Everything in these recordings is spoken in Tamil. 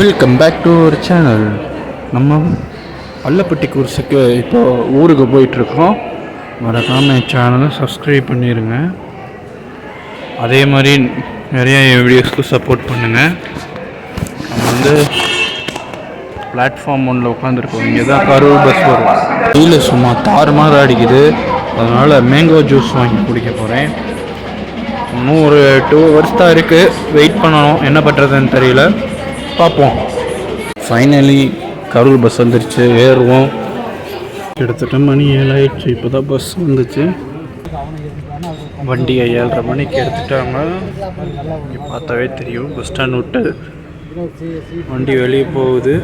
வெல்கம் பேக் டு ஒரு சேனல் நம்ம பள்ளப்பட்டி குருசுக்கு இப்போ ஊருக்கு போயிட்டுருக்கோம். மறக்காமல் சேனலை சப்ஸ்கிரைப் பண்ணிடுங்க அதே மாதிரி நிறைய வீடியோஸ்க்கு சப்போர்ட் பண்ணுங்கள் நம்ம வந்து பிளாட்ஃபார்ம் ஒன்றில் உட்காந்துருக்கோம் இங்கே தான் கரூர் பஸ் வரும். வெயில் சும்மா தாறுமாறு அடிக்குது. அதனால் மேங்கோ ஜூஸ் வாங்கி குடிக்க போகிறேன் இன்னும் ஒரு டூ ஹவர்ஸ் தான் இருக்குது வெயிட் பண்ணணும். என்ன பண்ணுறதுன்னு தெரியல. பார்ப்போம். ஃபைனலி கரூர் பஸ் வந்துருச்சு ஏறுவோம். கிட்டத்தட்ட மணி ஏழாயிடுச்சு இப்போ தான் பஸ் வந்துச்சு. வண்டியை ஏழரை மணிக்கு எடுத்துட்டாங்க. இங்கே பார்த்தாவே தெரியும் பஸ் ஸ்டாண்ட் விட்டு வண்டி வெளியே போகுது.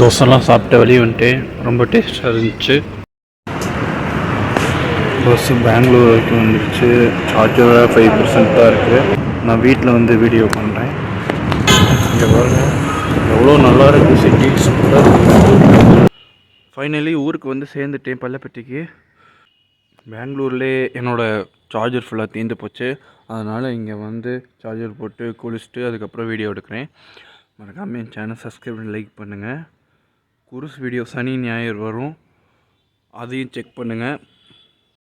தோசைலாம் சாப்பிட்டு வெளியே வந்துட்டு ரொம்ப டேஸ்ட்டாக இருந்துச்சு. பஸ்ஸு பெங்களூர் வரைக்கும் வந்துடுச்சு. சார்ஜர் ஃபைவ் பர்சன்ட் தான் இருக்குது நான் வீட்டில் வந்து வீடியோ பண்ணுறேன் இங்கே பாருங்கள் எவ்வளோ நல்லா இருக்குது சிட்டி சூப்பராக ஃபைனலி ஊருக்கு வந்து சேர்ந்துட்டேன் பள்ளப்பட்டிக்கு. பெங்களூர்லேயே என்னோடய சார்ஜர் ஃபுல்லாக தீர்ந்து போச்சு. அதனால் இங்கே வந்து சார்ஜர் போட்டு குளிச்சுட்டு அதுக்கப்புறம் வீடியோ எடுக்கிறேன். மறக்காமல் என் சேனல் சப்ஸ்கிரைப் பண்ணி லைக் பண்ணுங்கள் குருஸ் வீடியோ சனி ஞாயிறு வரும். அதையும் செக் பண்ணுங்கள்